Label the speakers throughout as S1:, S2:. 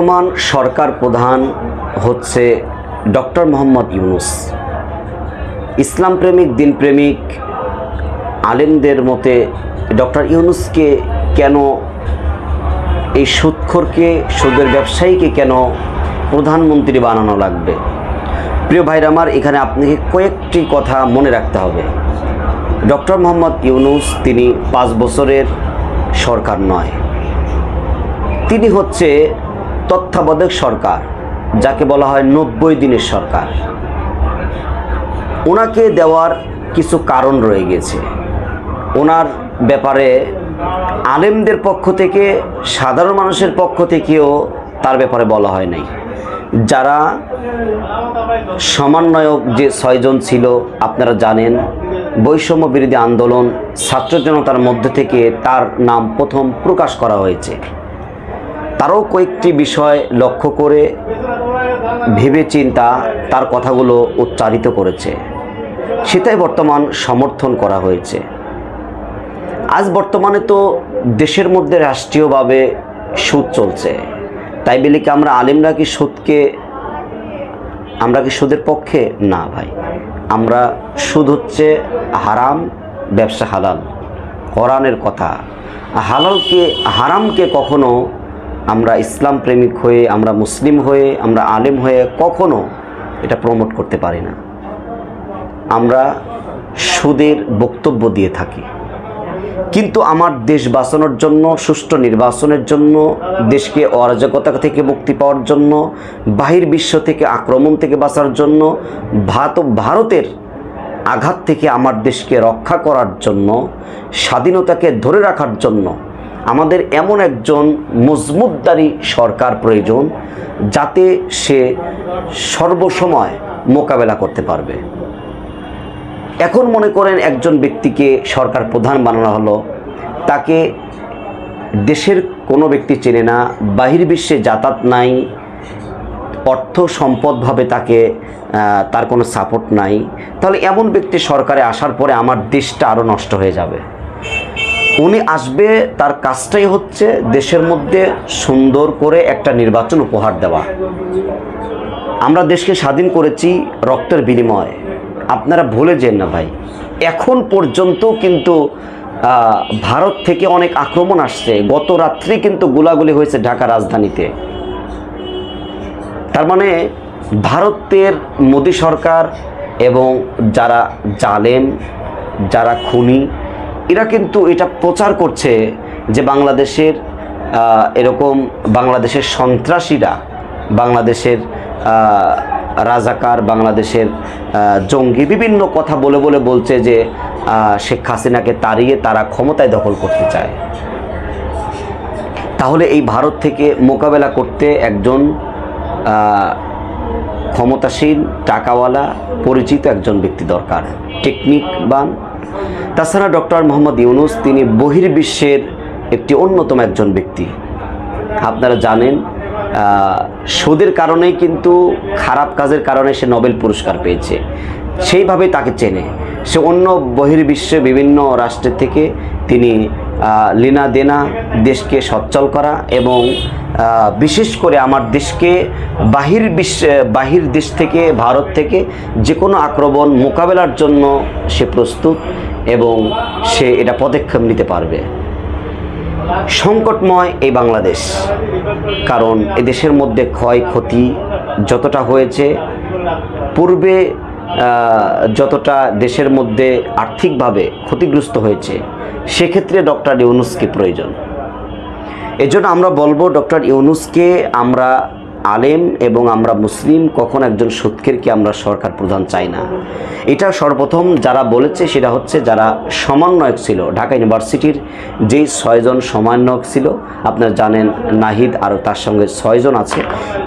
S1: বর্তমান সরকার প্রধান হচ্ছে ডক্টর মোহাম্মদ ইউনুস। ইসলাম প্রেমিক দিনপ্রেমিক আলেমদের মতে ডক্টর ইউনুসকে কেন, এই সুৎখরকে, সুদের ব্যবসায়ীকে কেন প্রধানমন্ত্রী বানানো লাগবে? প্রিয় ভাইরা আমার, এখানে আপনাকে কয়েকটি কথা মনে রাখতে হবে। ডক্টর মোহাম্মদ ইউনুস তিনি পাঁচ বছরের সরকার নয়। তিনি হচ্ছে তত্ত্বাবধায়ক সরকার, যাকে বলা হয় নব্বই দিনের সরকার। ওনাকে দেওয়ার কিছু কারণ রয়ে গেছে। ওনার ব্যাপারে আলেমদের পক্ষ থেকে, সাধারণ মানুষের পক্ষ থেকেও তার ব্যাপারে বলা হয় নাই। যারা সমন্বয়ক যে ছয়জন ছিল, আপনারা জানেন, বৈষম্য বিরোধী আন্দোলন ছাত্র জনতার মধ্যে থেকে তার নাম প্রথম প্রকাশ করা হয়েছে। তারও কয়েকটি বিষয় লক্ষ্য করে ভেবে চিন্তা তার কথাগুলো উচ্চারিত করেছে। সেটাই বর্তমান সমর্থন করা হয়েছে। আজ বর্তমানে তো দেশের মধ্যে রাষ্ট্রীয়ভাবে সুদ চলছে। তাই বলে কি, আমরা আলিমরা কি সুদকে, আমরা কি সুদের পক্ষে? না ভাই। আমরা সুদ হচ্ছে হারাম, ব্যবসা হালাল। কোরআনের কথা। হালালকে, হারামকে কখনো আমরা ইসলাম প্রেমিক হয়ে, আমরা মুসলিম হয়ে, আমরা আলেম হয়ে কখনো এটা প্রমোট করতে পারি না। আমরা সুদের বক্তব্য দিয়ে থাকি। কিন্তু আমার দেশ বাঁচানোর জন্য, সুষ্ঠু নির্বাচনের জন্য, দেশকে অরাজকতা থেকে মুক্তি পাওয়ার জন্য, বাহির বিশ্ব থেকে আক্রমণ থেকে বাঁচার জন্য, ভারত ভারতের আঘাত থেকে আমার দেশকে রক্ষা করার জন্য, স্বাধীনতাকে ধরে রাখার জন্য আমাদের এমন একজন মজবুতদারি সরকার প্রয়োজন যাতে সে সর্বসময় মোকাবেলা করতে পারবে। এখন মনে করেন একজন ব্যক্তিকে সরকার প্রধান বানানো হলো, তাকে দেশের কোনো ব্যক্তি চেনে না, বাহির বিশ্বে যাতায়াত নাই, অর্থ সম্পদভাবে তাকে তার কোনো সাপোর্ট নাই। তাহলে এমন ব্যক্তি সরকারে আসার পরে আমার দেশটা আরও নষ্ট হয়ে যাবে। উনি আসবে, তার কাজটাই হচ্ছে দেশের মধ্যে সুন্দর করে একটা নির্বাচন উপহার দেওয়া। আমরা দেশকে স্বাধীন করেছি রক্তের বিনিময়ে। আপনারা ভুলে যেন না ভাই। এখন পর্যন্ত কিন্তু ভারত থেকে অনেক আক্রমণ আসছে। গত রাত্রি কিন্তু গোলাগুলি হয়েছে ঢাকা রাজধানীতে। তার মানে ভারতের মোদী সরকার এবং যারা জালেম, যারা খুনি এরা কিন্তু এটা প্রচার করছে যে বাংলাদেশের এরকম বাংলাদেশের সন্ত্রাসীরা, বাংলাদেশের রাজাকার, বাংলাদেশের জঙ্গি বিভিন্ন কথা বলে বলে বলছে যে শেখ হাসিনাকে তাড়িয়ে তারা ক্ষমতায় দখল করতে চায়। তাহলে এই ভারত থেকে মোকাবেলা করতে একজন ক্ষমতাসীন টাকাওয়ালা, পরিচিত একজন ব্যক্তি দরকার। টেকনিক টেকনিকবান তাছাড়া ডক্টর মোহাম্মদ ইউনুস, তিনি বহির্বিশ্বের একটি অন্যতম একজন ব্যক্তি। আপনারা জানেন সুদের কারণেই কিন্তু, খারাপ কাজের কারণে সে নোবেল পুরস্কার পেয়েছে। সেইভাবে তাকে চেনে। সে অন্য বহির্বিশ্বে বিভিন্ন রাষ্ট্রের থেকে তিনি লেনা দেনা দেশকে সচ্ছল করা এবং বিশেষ করে আমার দেশকে বাহির বিশ্ব, বাহির দেশ থেকে, ভারত থেকে যে কোনো আক্রমণ মোকাবেলার জন্য সে প্রস্তুত এবং সে এটা পদক্ষেপ নিতে পারবে। সংকটময় এই বাংলাদেশ, কারণ এ দেশের মধ্যে ক্ষয়ক্ষতি যতটা হয়েছে, পূর্বে যতটা দেশের মধ্যে আর্থিকভাবে ক্ষতিগ্রস্ত হয়েছে সেক্ষেত্রে ডক্টর ইউনুসকে প্রয়োজন। এজন্য আমরা বলব ডক্টর ইউনুসকে আমরা আলেম এবং আমরা মুসলিম, কখন একজন সুৎকেরকে আমরা সরকার প্রধান চাই না? এটা সর্বপ্রথম যারা বলেছে সেটা হচ্ছে যারা সমন্বয়ক ছিল। ঢাকা ইউনিভার্সিটির যেই ছয়জন সমন্বয়ক ছিল, আপনারা জানেন নাহিদ আর তার সঙ্গে ছয়জন আছে।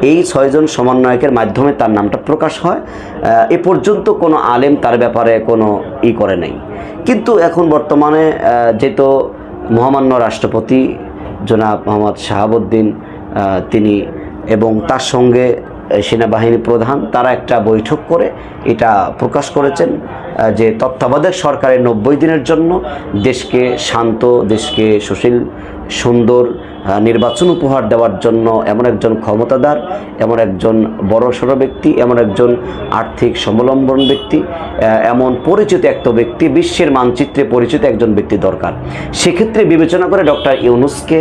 S1: এই ছয়জন সমন্বয়কের মাধ্যমে তার নামটা প্রকাশ হয়। এ পর্যন্ত কোনো আলেম তার ব্যাপারে কোনো ই করে নাই। কিন্তু এখন বর্তমানে যেহেতু মহামান্য রাষ্ট্রপতি জনাব মোহাম্মদ শাহাবুদ্দিন তিনি এবং তার সঙ্গে সেনাবাহিনী প্রধান, তারা একটা বৈঠক করে এটা প্রকাশ করেছেন যে তত্ত্বাবধায়ক সরকারের নব্বই দিনের জন্য দেশকে শান্ত, দেশকে সুশীল, সুন্দর নির্বাচন উপহার দেওয়ার জন্য এমন একজন ক্ষমতাদার, এমন একজন বড়সড় ব্যক্তি, এমন একজন আর্থিক স্বাবলম্বন ব্যক্তি এমন পরিচিত একটা ব্যক্তি, বিশ্বের মানচিত্রে পরিচিত একজন ব্যক্তি দরকার। সেক্ষেত্রে বিবেচনা করে ডক্টর ইউনুসকে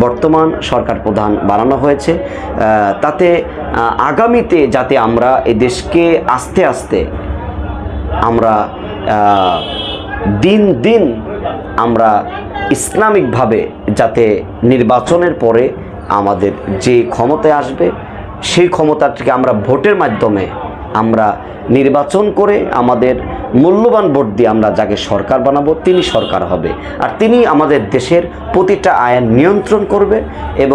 S1: বর্তমান সরকার প্রধান বানানো হয়েছে তাতে আগামীতে যাতে আমরা এই দেশকে আস্তে আস্তে আমরা দিন দিন আমরা ইসলামিকভাবে যাতে নির্বাচনের পরে আমাদের যে ক্ষমতায় আসবে, সেই ক্ষমতাটাকে আমরা ভোটের মাধ্যমে আমরা নির্বাচন করে আমাদের মূল্যবান ভোট দিয়ে আমরা যাকে সরকার বানাবো, তিনি সরকার হবে। আর তিনি আমাদের দেশের প্রতিটা আইন নিয়ন্ত্রণ করবে এবং